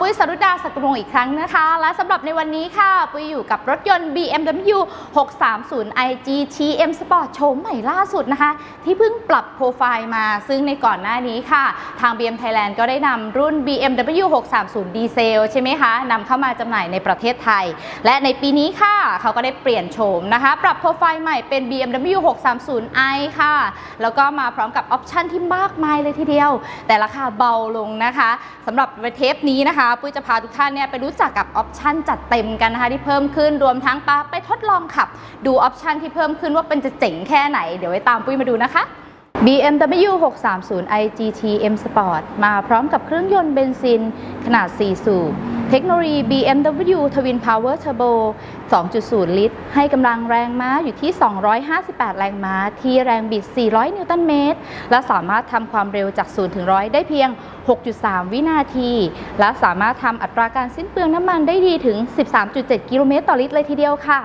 ปุ้ยสรุดาสักดวงอีกครั้งนะคะ และสำหรับในวันนี้ค่ะ ปุ้ยอยู่กับรถยนต์ BMW 630 i GTM Sport โฉมใหม่ล่าสุดนะคะ ที่เพิ่งปรับโปรไฟล์มาซึ่งในก่อนหน้านี้ค่ะ ทาง BM Thailand ก็ได้นำรุ่น BMW 630 ดีเซลใช่ไหมคะนำเข้ามาจำหน่ายในประเทศไทย และในปีนี้ค่ะ เขาก็ได้เปลี่ยนโฉมนะคะ ปรับโปรไฟล์ใหม่เป็น BMW 630i ค่ะ แล้วก็มาพร้อมกับออปชันที่มากมายเลยทีเดียว แต่ราคาเบาลงนะคะสำหรับเทปนี้นะคะปุ้ยจะพาทุกท่านเนี่ยไปรู้จักกับออปชันจัดเต็มกันนะคะที่เพิ่มขึ้นรวมทั้งปาไปทดลองขับ ดูออปชันที่เพิ่มขึ้นว่าเป็นจะเจ๋งแค่ไหนเดี๋ยวไว้ตามปุ้ยมาดูนะคะ BMW 630i GTM Sport มาพร้อมกับเครื่องยนต์เบนซินขนาด 4 สูบ เทคโนโลยี BMW Twin Power Turbo 2.0 ลิตร ให้กำลังแรงม้าอยู่ที่ 258 แรงม้า ที่แรงบิด 400 นิวตันเมตร และสามารถทำความเร็วจาก 0 ถึง 100 ได้เพียง 6.3 วินาที และสามารถทำอัตราการสิ้นเปลืองน้ำมันได้ดีถึง 13.7 กิโลเมตรต่อลิตรเลยทีเดียวค่ะ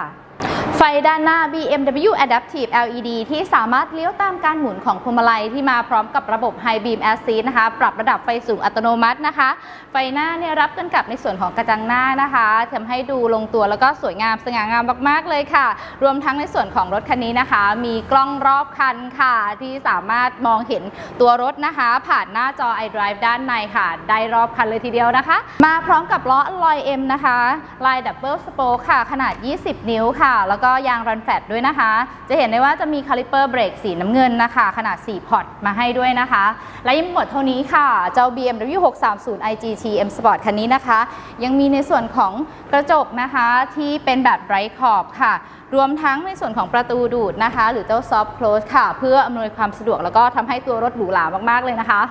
ไฟด้านหน้า BMW Adaptive LED ที่สามารถเลี้ยวตามการหมุนของพวงมาลัยที่มาพร้อมกับระบบ High Beam Assist นะคะ ปรับระดับไฟสูงอัตโนมัตินะคะ ไฟหน้าเนี่ยรับกันกับในส่วนของกระจังหน้านะคะทำให้ดูลงตัวแล้วก็สวยงามสง่างามมากๆเลยค่ะ รวมทั้งในส่วนของรถคันนี้นะคะ มีกล้องรอบคันค่ะ ที่สามารถมองเห็นตัวรถนะคะ ผ่านหน้าจอ iDrive ด้านในค่ะ ได้รอบคันเลยทีเดียวนะคะ มาพร้อมกับล้อลอย M นะคะลายดับเบิลสโปคค่ะ ขนาด 20 นิ้วค่ะแล้วก็ยางรันแฟตด้วยนะคะ จะเห็นได้ว่าจะมีคาลิเปอร์เบรกสีน้ำเงินนะคะ ขนาด 4 พอร์ตมาให้ด้วยนะคะ และยังหมดเท่านี้ค่ะ เจ้า BMW 630 iGTM Sport คันนี้นะคะ ยังมีในส่วนของกระจกนะคะที่เป็นแบบไร้ขอบค่ะ รวมทั้งในส่วนของประตูดูดนะคะ หรือเจ้า soft close ค่ะ เพื่ออำนวยความสะดวกแล้วก็ทำให้ตัวรถหรูหรามากๆเลยนะคะ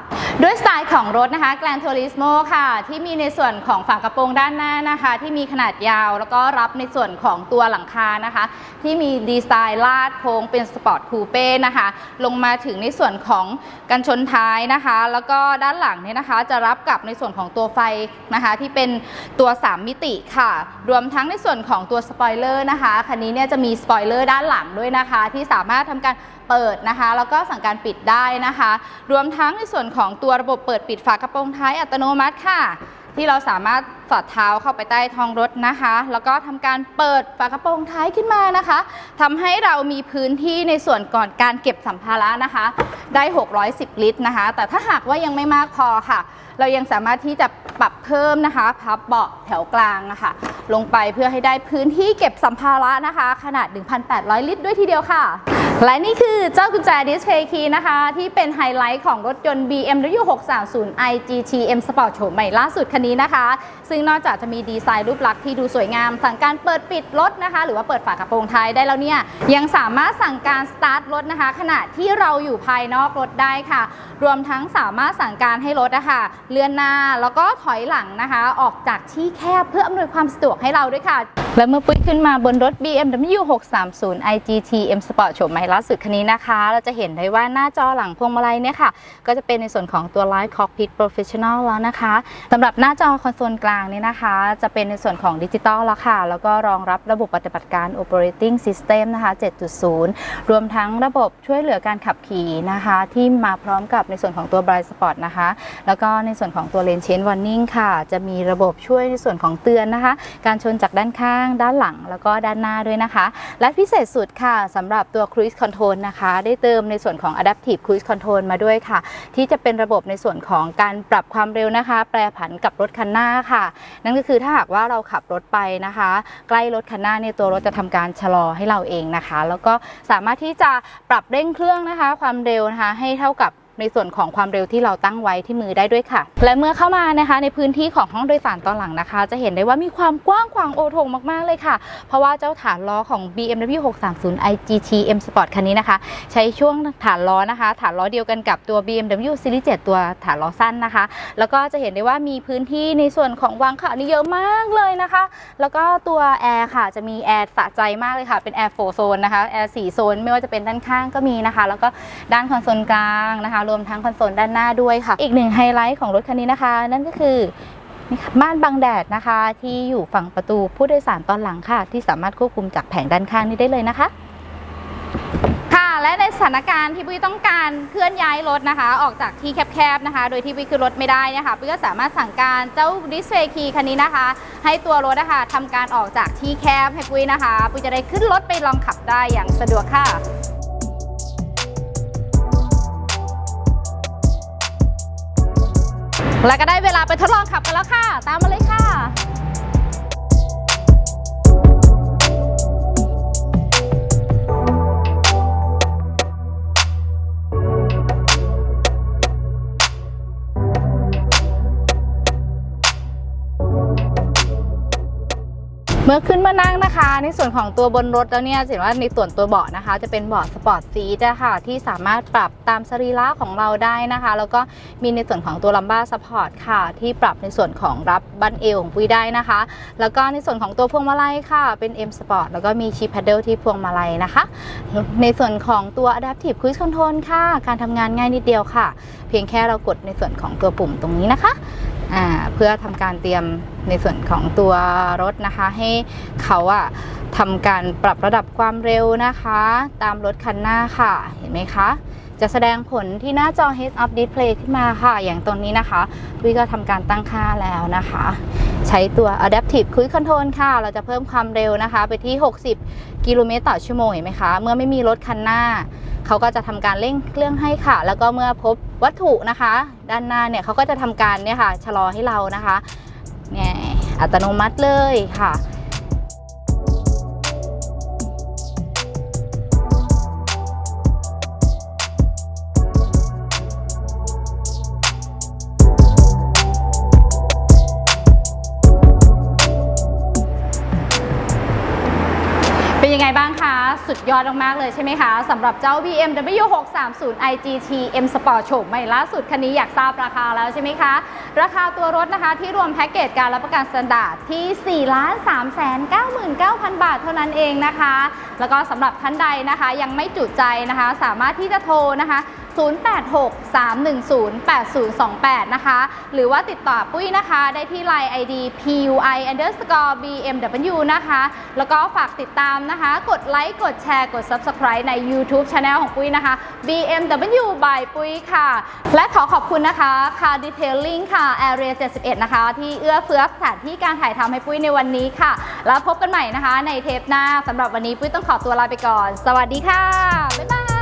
ด้วยสไตล์ของรถนะคะ Gran Turismo ค่ะ ที่มีในส่วนของฝากระโปรงด้านหน้านะคะ ที่มีขนาดยาว แล้วก็รับในส่วนของตัวหลังคานะคะที่มีดีไซน์ลาดโค้งเป็นสปอร์ตคูเป้นะคะ ลงมาถึงในส่วนของกันชนท้ายนะคะ แล้วก็ด้านหลังเนี่ยนะคะ จะรับกับในส่วนของตัวไฟนะคะ ที่เป็นตัว 3 มิติค่ะ รวมทั้งในส่วนของตัวสปอยเลอร์นะคะคันนี้เนี่ยจะมีสปอยเลอร์ด้านหลังด้วยนะคะ ที่สามารถทำการเปิดนะคะแล้วก็สั่งการปิดได้นะคะ รวมทั้งในส่วนของตัวระบบเปิดปิดฝากระโปรงท้ายอัตโนมัติค่ะ ที่เราสามารถสอดเท้าเข้าไปใต้ท้องรถนะคะ แล้วก็ทำการเปิดฝากระโปรงท้ายขึ้นมานะคะทำให้เรามีพื้นที่ในส่วนก่อนการเก็บสัมภาระนะคะ ได้ 610 ลิตรนะคะ แต่ถ้าหากว่ายังไม่มากพอค่ะ เรายังสามารถที่จะปรับเพิ่มนะคะ พับเบาะแถวกลางนะคะลงไปเพื่อให้ได้พื้นที่เก็บสัมภาระนะคะ ขนาด 1,800 ลิตรด้วยทีเดียวค่ะ และนี่คือเจ้ากุญแจดิสเพย์คีย์นะคะ ที่เป็นไฮไลท์ของรถยนต์ BMW 630i GTM Sport โฉมใหม่ล่าสุดคันนี้นะคะ ซึ่งนอกจากจะมีดีไซน์รูปลักษณ์ที่ดูสวยงาม สั่งการเปิดปิดรถนะคะ หรือว่าเปิดฝากระโปรงท้ายได้แล้วเนี่ย ยังสามารถสั่งการสตาร์ทรถนะคะ ขณะที่เราอยู่ภายนอกรถได้ค่ะ รวมทั้งสามารถสั่งการให้รถนะคะเลื่อนหน้าแล้วก็ถอยหลังนะคะ ออกจากที่แคบเพื่ออำนวยความสะดวกให้เราด้วยค่ะ และเมื่อปุ้ยขึ้นมาบนรถ BMW 630 iGTM Sport โฉมใหม่ล่าสุดคันนี้นะคะ เราจะเห็นได้ว่าหน้าจอหลังพวงมาลัยเนี่ยค่ะ ก็จะเป็นในส่วนของตัว Live Cockpit Professional แล้วนะคะสำหรับหน้าจอคอนโซลกลางเนี่ยนะคะ จะเป็นในส่วนของดิจิตอลแล้วค่ะ แล้วก็รองรับระบบปฏิบัติการ Operating System นะคะ 7.0 รวมทั้งระบบช่วยเหลือการขับขี่นะคะ ที่มาพร้อมกับในส่วนของตัว Bright Spot นะคะ แล้วก็ในส่วนของตัว Lane Change Warning ค่ะ จะมีระบบช่วยในส่วนของเตือนนะคะ การชนจากด้านข้าง ด้านหลัง แล้วก็ด้านหน้าด้วยนะคะ และพิเศษสุดค่ะสำหรับตัว Cruise Control นะคะ ได้เติมในส่วนของ Adaptive Cruise Control มาด้วยค่ะ ที่จะเป็นระบบในส่วนของการปรับความเร็วนะคะ แปรผันกับรถคันหน้าค่ะ นั่นก็คือถ้าหากว่าเราขับรถไปนะคะ ใกล้รถคันหน้าเนี่ยตัวรถจะทำการชะลอให้เราเองนะคะ แล้วก็สามารถที่จะปรับเร่งเครื่องนะคะ ความเร็วนะคะ ให้เท่ากับ ในส่วนของความเร็วที่เราตั้งไว้ที่มือได้ด้วยค่ะ และเมื่อเข้ามานะคะ ในพื้นที่ของห้องโดยสารตอนหลังนะคะ จะเห็นได้ว่ามีความกว้างขวางโอโถงมากๆเลยค่ะ เพราะว่าเจ้าฐานล้อของ BMW 630 iGTM Sport คันนี้นะคะ ใช้ช่วงฐานล้อนะคะ ฐานล้อเดียวกันกับตัว BMW Series 7ตัวฐานล้อสั้นนะคะ แล้วก็จะเห็นได้ว่ามีพื้นที่ในส่วนของวางขานี่เยอะมากเลยนะคะ แล้วก็ตัวแอร์ค่ะจะมีแอร์สะใจมากเลยค่ะ เป็นแอร์4โซนนะคะแอร์4โซนไม่ว่าจะเป็นด้านข้างก็มีนะคะ แล้วก็ด้านคอนโซลกลางนะคะรวมทั้งคอนโซลด้านหน้าด้วยค่ะ อีกหนึ่งไฮไลท์ของรถคันนี้นะคะ นั่นก็คือม่านบังแดดนะคะ ที่อยู่ฝั่งประตูผู้โดยสารตอนหลังค่ะ ที่สามารถควบคุมจากแผงด้านข้างนี้ได้เลยนะคะ ค่ะและในสถานการณ์ที่ปุ้ยต้องการเคลื่อนย้ายรถนะคะ ออกจากที่แคบๆนะคะ โดยที่ปุ้ยคือรถไม่ได้นะคะปุ้ยก็สามารถสั่งการเจ้าดิสเพย์คีคันนี้นะคะ ให้ตัวรถนะคะทำการออกจากที่แคบให้ปุ้ยนะคะปุ้ยจะได้ขึ้นรถไปลองขับได้อย่างสะดวกค่ะ แล้วก็ได้เวลาไปทดลองขับกันแล้วค่ะ ตามมาเลยค่ะ มื่อขึ้นมานั่งนะคะ ในส่วนของตัวบนรถแล้วเนี่ยเห็นว่าในส่วนตัวเบาะนะคะ จะเป็นเบาะสปอร์ตซีทอะค่ะที่สามารถปรับตามสรีระของเราได้นะคะ แล้วก็มีในส่วนของตัวลัมบ้าสปอร์ตค่ะ ที่ปรับในส่วนของรับบั้นเอวของปุ้ยได้นะคะ แล้วก็ในส่วนของตัวพวงมาลัยค่ะ เป็น M Sport แล้วก็มีชิปแพดเดิลที่พวงมาลัยนะคะ ในส่วนของตัว Adaptive Cruise Control ค่ะ การทำงานง่ายนิดเดียวค่ะ เพียงแค่เรากดในส่วนของตัวปุ่มตรงนี้นะคะ เพื่อทำการเตรียมในส่วนของตัวรถนะคะ ให้เขาอะทำการปรับระดับความเร็วนะคะ ตามรถคันหน้าค่ะ เห็นไหมคะ จะแสดงผลที่หน้าจอ Head Up Display ขึ้นมาค่ะ อย่างตรงนี้นะคะ วิก็ทำการตั้งค่าแล้วนะคะ ใช้ตัว Adaptive Cruise Control ค่ะ เราจะเพิ่มความเร็วนะคะ ไปที่ 60 กิโลเมตรต่อชั่วโมงเห็นไหมคะ เมื่อไม่มีรถคันหน้า เขาก็จะทำการเร่งเครื่องให้ค่ะ แล้วก็เมื่อพบวัตถุนะคะ ด้านหน้าเนี่ยเขาก็จะทำการเนี่ยค่ะชะลอให้เรานะคะเนี่ยอัตโนมัติเลยค่ะ สุดยอดมากๆเลยใช่ไหมคะสำหรับเจ้า BMW 630 iGT M Sport โฉมใหม่ล่าสุดคันนี้อยากทราบราคาแล้วใช่ไหมคะ ราคาตัวรถนะคะที่รวมแพ็กเกจการรับประกันสแตนดาร์ดที่ 4 3 9 9 0 0 0บาทเท่านั้นเองนะคะ แล้วก็สำหรับท่านใดนะคะยังไม่จุใจนะคะ สามารถที่จะโทรนะคะ086-310-8028 นะคะ หรือว่าติดต่อปุ้ยนะคะ ได้ที่ Line ID PUI underscore BMW นะคะ แล้วก็ฝากติดตามนะคะ กดไลค์กดแชร์กด Subscribe ใน YouTube Channel ของปุ้ยนะคะ BMW by ปุ้ยค่ะ และขอขอบคุณนะคะ Car Detailing ค่ะ Area 71 นะคะ ที่เอื้อเฟื้อสถานที่การถ่ายทำให้ปุ้ยในวันนี้ค่ะ แล้วพบกันใหม่นะคะ ในเทปหน้าสำหรับวันนี้ปุ้ยต้องขอตัวลาไปก่อน สวัสดีค่ะ บ๊ายบาย